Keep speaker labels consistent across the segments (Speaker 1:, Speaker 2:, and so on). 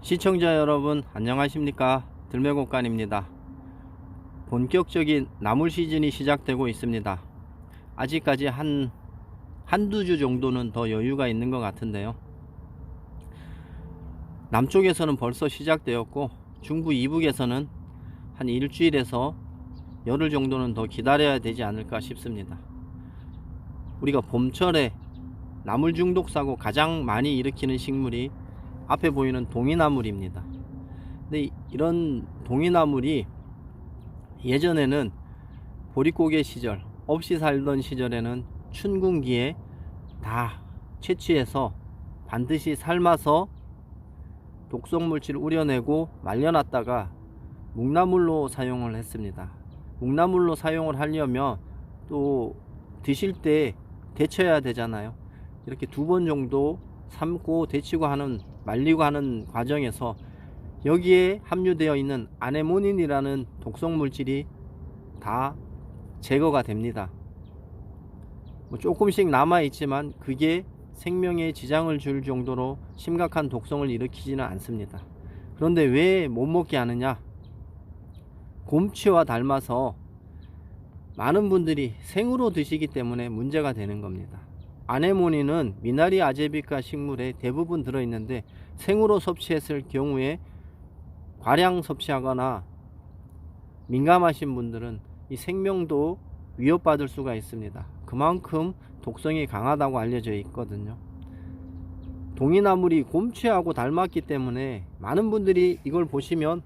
Speaker 1: 시청자 여러분 안녕하십니까? 들매곡간입니다. 본격적인 나물 시즌이 시작되고 있습니다. 아직까지 한 한두 주 정도는 더 여유가 있는 것 같은데요. 남쪽에서는 벌써 시작되었고 중부 이북에서는 한 일주일에서 열흘 정도는 더 기다려야 되지 않을까 싶습니다. 우리가 봄철에 나물 중독 사고 가장 많이 일으키는 식물이 앞에 보이는 동이나물입니다. 근데 이- 이런 동이나물이 예전에는 보릿고개 시절 없이 살던 시절에는 춘궁기에 다 채취해서 반드시 삶아서 독성물질을 우려내고 말려놨다가 묵나물로 사용을 했습니다. 묵나물로 사용을 하려면 또 드실 때 데쳐야 되잖아요. 이렇게 두 번 정도 삶고 데치고 하는 말리고 하는 과정에서 여기에 함유되어 있는 아네모닌이라는 독성 물질이 다 제거가 됩니다. 뭐 조금씩 남아 있지만 그게 생명에 지장을 줄 정도로 심각한 독성을 일으키지는 않습니다. 그런데 왜 못 먹게 하느냐? 곰치와 닮아서 많은 분들이 생으로 드시기 때문에 문제가 되는 겁니다. 아네모닌은 미나리 아제비카 식물에 대부분 들어있는데 생으로 섭취했을 경우에 과량 섭취하거나 민감하신 분들은 이 생명도 위협받을 수가 있습니다. 그만큼 독성이 강하다고 알려져 있거든요. 동이나물이 곰취하고 닮았기 때문에 많은 분들이 이걸 보시면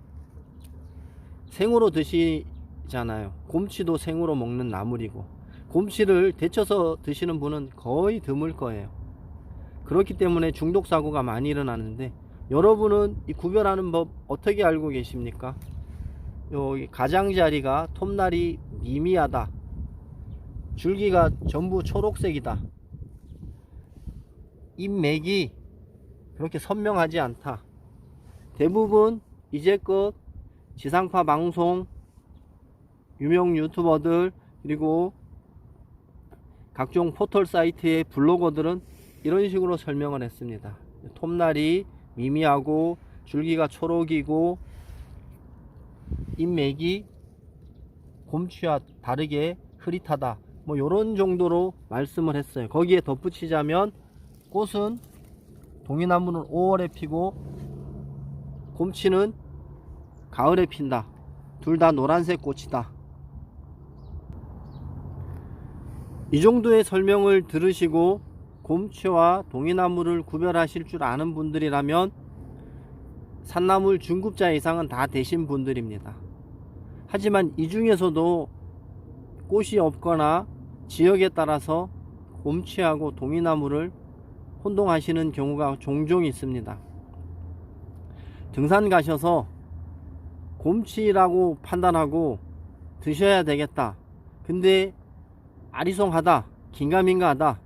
Speaker 1: 생으로 드시잖아요. 곰취도 생으로 먹는 나물이고 곰치를 데쳐서 드시는 분은 거의 드물 거예요. 그렇기 때문에 중독 사고가 많이 일어나는데 여러분은 이 구별하는 법 어떻게 알고 계십니까? 여기 가장자리가 톱날이 미미하다. 줄기가 전부 초록색이다. 잎맥이 그렇게 선명하지 않다. 대부분 이제껏 지상파 방송 유명 유튜버들 그리고 각종 포털 사이트의 블로거들은 이런 식으로 설명을 했습니다. 톱날이 미미하고 줄기가 초록이고 잎맥이 곰취와 다르게 흐릿하다. 뭐 이런 정도로 말씀을 했어요. 거기에 덧붙이자면 꽃은 동이나무는 5월에 피고 곰치는 가을에 핀다. 둘 다 노란색 꽃이다. 이 정도의 설명을 들으시고 곰치와 동이나무를 구별하실 줄 아는 분들이라면 산나물 중급자 이상은 다 되신 분들입니다. 하지만 이 중에서도 꽃이 없거나 지역에 따라서 곰치하고 동이나무를 혼동하시는 경우가 종종 있습니다. 등산 가셔서 곰치라고 판단하고 드셔야 되겠다. 근데 아리송하다, 긴가민가하다.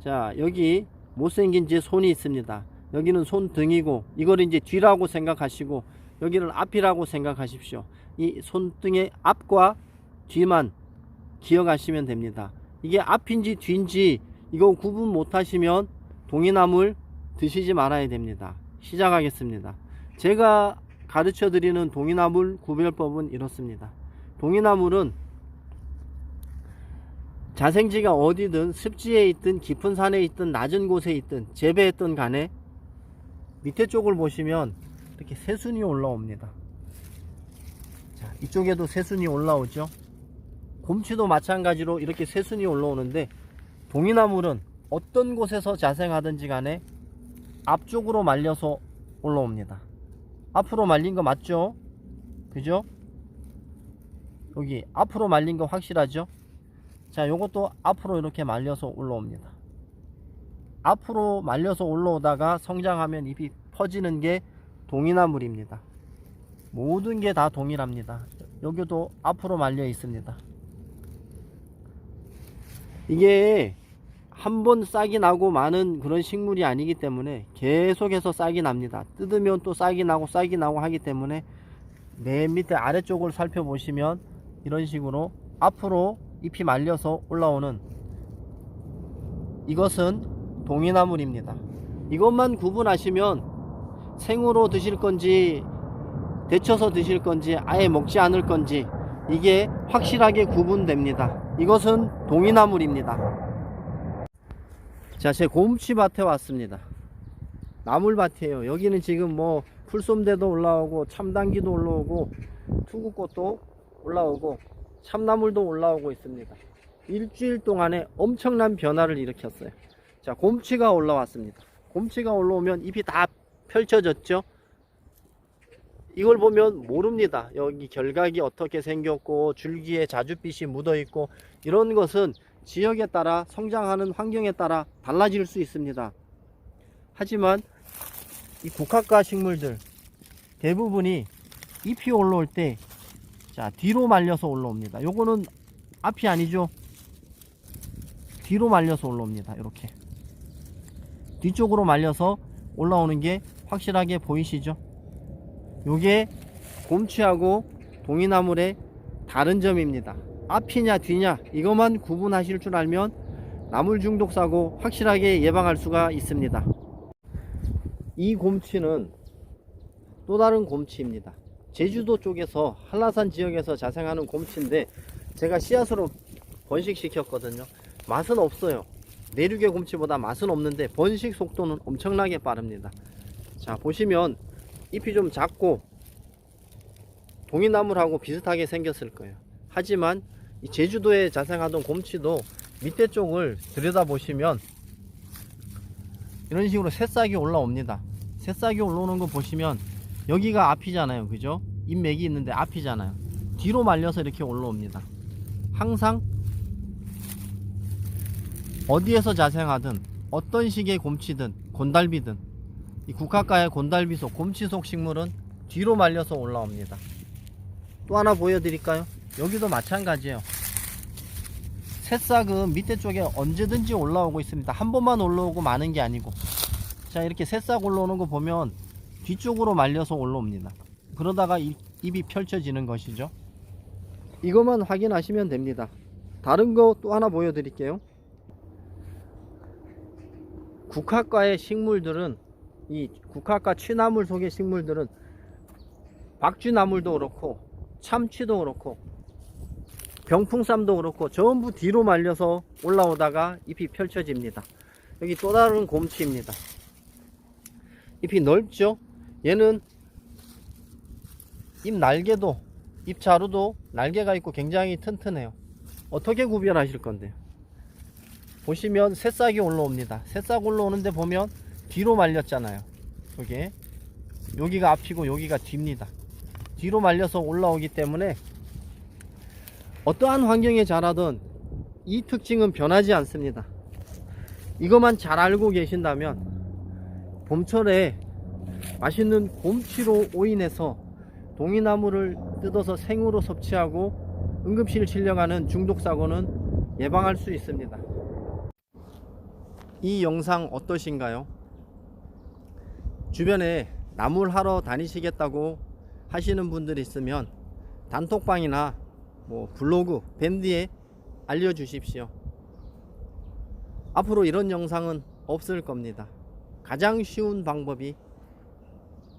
Speaker 1: 자, 여기 못생긴 제 손이 있습니다. 여기는 손등이고, 이걸 이제 뒤라고 생각하시고, 여기를 앞이라고 생각하십시오. 이 손등의 앞과 뒤만 기억하시면 됩니다. 이게 앞인지 뒤인지 이거 구분 못 하시면 동이나물 드시지 말아야 됩니다. 시작하겠습니다. 제가 가르쳐 드리는 동이나물 구별법은 이렇습니다. 동이나물은 자생지가 어디든 습지에 있든 깊은 산에 있든 낮은 곳에 있든 재배했던 간에 밑에 쪽을 보시면 이렇게 새순이 올라옵니다. 자, 이쪽에도 새순이 올라오죠. 곰치도 마찬가지로 이렇게 새순이 올라오는데 동이나물은 어떤 곳에서 자생하든지 간에 앞쪽으로 말려서 올라옵니다. 앞으로 말린 거 맞죠? 그죠? 여기 앞으로 말린 거 확실하죠? 자, 요것도 앞으로 이렇게 말려서 올라옵니다. 앞으로 말려서 올라오다가 성장하면 잎이 퍼지는 게 동이나물입니다. 모든 게 다 동일합니다. 여기도 앞으로 말려 있습니다. 이게 한 번 싹이 나고 많은 그런 식물이 아니기 때문에 계속해서 싹이 납니다. 뜯으면 또 싹이 나고 싹이 나고 하기 때문에 맨 밑에 아래쪽을 살펴보시면 이런 식으로 앞으로 잎이 말려서 올라오는 이것은 동이나물입니다. 이것만 구분하시면 생으로 드실 건지 데쳐서 드실 건지 아예 먹지 않을 건지 이게 확실하게 구분됩니다. 이것은 동이나물입니다. 자, 제 곰치밭에 왔습니다. 나물밭이에요. 여기는 지금 뭐 풀솜대도 올라오고 참당귀도 올라오고 투구꽃도 올라오고 참나물도 올라오고 있습니다. 일주일 동안에 엄청난 변화를 일으켰어요. 자, 곰치가 올라왔습니다. 곰치가 올라오면 잎이 다 펼쳐졌죠. 이걸 보면 모릅니다. 여기 결각이 어떻게 생겼고 줄기에 자줏빛이 묻어 있고 이런 것은 지역에 따라 성장하는 환경에 따라 달라질 수 있습니다. 하지만 이 국화과 식물들 대부분이 잎이 올라올 때 자, 뒤로 말려서 올라옵니다. 요거는 앞이 아니죠. 뒤로 말려서 올라옵니다. 이렇게. 뒤쪽으로 말려서 올라오는 게 확실하게 보이시죠? 요게 곰치하고 동이나물의 다른 점입니다. 앞이냐 뒤냐 이것만 구분하실 줄 알면 나물 중독 사고 확실하게 예방할 수가 있습니다. 이 곰치는 또 다른 곰치입니다. 제주도 쪽에서 한라산 지역에서 자생하는 곰치인데 제가 씨앗으로 번식시켰거든요. 맛은 없어요. 내륙의 곰치보다 맛은 없는데 번식 속도는 엄청나게 빠릅니다. 자 보시면 잎이 좀 작고 동이나물하고 비슷하게 생겼을 거예요. 하지만 이 제주도에 자생하던 곰치도 밑에 쪽을 들여다 보시면 이런 식으로 새싹이 올라옵니다. 새싹이 올라오는 거 보시면 여기가 앞이잖아요. 그죠? 잎맥이 있는데 앞이잖아요. 뒤로 말려서 이렇게 올라옵니다. 항상 어디에서 자생하든 어떤 식의 곰치든 곤달비든 이 국화가의 곤달비속 곰치속 식물은 뒤로 말려서 올라옵니다. 또 하나 보여드릴까요? 여기도 마찬가지예요. 새싹은 밑에 쪽에 언제든지 올라오고 있습니다. 한 번만 올라오고 마는 게 아니고 자 이렇게 새싹 올라오는 거 보면 뒤쪽으로 말려서 올라옵니다. 그러다가 잎, 잎이 펼쳐지는 것이죠. 이것만 확인하시면 됩니다. 다른 거 또 하나 보여드릴게요. 국화과의 식물들은 이 국화과 취나물 속의 식물들은 박쥐나물도 그렇고 참치도 그렇고 병풍쌈도 그렇고 전부 뒤로 말려서 올라오다가 잎이 펼쳐집니다. 여기 또 다른 곰치입니다. 잎이 넓죠? 얘는 잎 날개도 잎 자루도 날개가 있고 굉장히 튼튼해요. 어떻게 구별하실 건데요? 보시면 새싹이 올라옵니다. 새싹 올라오는데 보면 뒤로 말렸잖아요. 여기 여기가 앞이고 여기가 뒤입니다. 뒤로 말려서 올라오기 때문에 어떠한 환경에 자라든 이 특징은 변하지 않습니다. 이것만 잘 알고 계신다면 봄철에 맛있는 곰치로 오인해서 동이나무를 뜯어서 생으로 섭취하고 응급실 진령하는 중독 사고는 예방할 수 있습니다. 이 영상 어떠신가요? 주변에 나물 하러 다니시겠다고 하시는 분들 있으면 단톡방이나 뭐 블로그, 밴드에 알려주십시오. 앞으로 이런 영상은 없을 겁니다. 가장 쉬운 방법이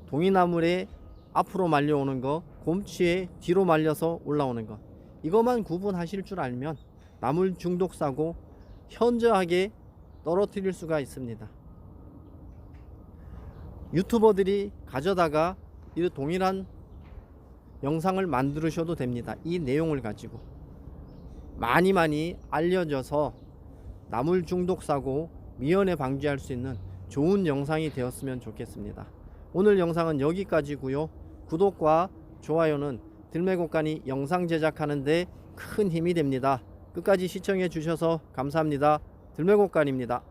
Speaker 1: 동이나물에 앞으로 말려오는 거, 곰치에 뒤로 말려서 올라오는 거. 이것만 구분하실 줄 알면 나물 중독 사고 현저하게 떨어뜨릴 수가 있습니다. 유튜버들이 가져다가 이 동일한 영상을 만들으셔도 됩니다. 이 내용을 가지고 많이 많이 알려져서 나물 중독 사고 미연에 방지할 수 있는 좋은 영상이 되었으면 좋겠습니다. 오늘 영상은 여기까지고요. 구독과 좋아요는 들매곡간이 영상 제작하는데 큰 힘이 됩니다. 끝까지 시청해 주셔서 감사합니다. 들매곡간입니다.